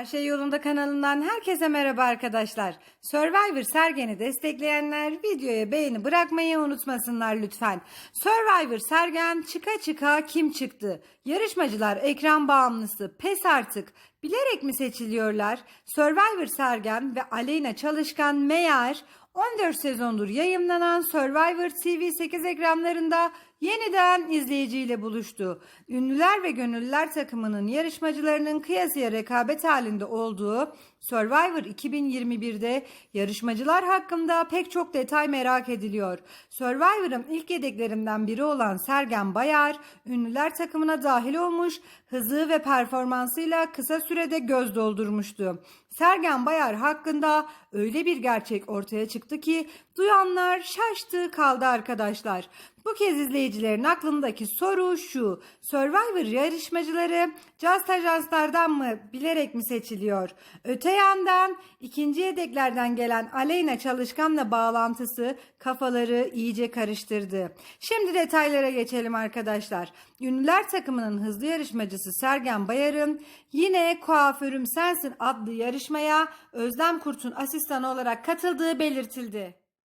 Her şey yolunda kanalından herkese merhaba arkadaşlar. Survivor Sergen'i destekleyenler videoya beğeni bırakmayı unutmasınlar lütfen. Survivor Sergen çıka çıka kim çıktı? Yarışmacılar ekran bağımlısı pes artık. Bilerek mi seçiliyorlar? Survivor Sergen ve Aleyna Çalışkan meğer 14 sezondur yayınlanan Survivor TV 8 ekranlarında yeniden izleyiciyle buluştu. Ünlüler ve gönüllüler takımının yarışmacılarının kıyasıya rekabet halinde olduğu Survivor 2021'de yarışmacılar hakkında pek çok detay merak ediliyor. Survivor'ın ilk yedeklerinden biri olan Sergen Bayar, ünlüler takımına dahil olmuş, hızı ve performansıyla kısa sürede göz doldurmuştu. Sergen Bayar hakkında öyle bir gerçek ortaya çıktı ki duyanlar şaştı kaldı arkadaşlar. Bu kez izleyicilerin aklındaki soru şu. Survivor yarışmacıları Just Ajanslardan mı bilerek mi seçiliyor? Öte yandan ikinci yedeklerden gelen Aleyna Çalışkan'la bağlantısı kafaları iyice karıştırdı. Şimdi detaylara geçelim arkadaşlar. Ünlüler takımının hızlı yarışmacısı Sergen Bayar'ın yine Kuaförüm Sensin adlı yarışmaya Özlem Kurt'un asistanı olarak katıldığı belirtildi.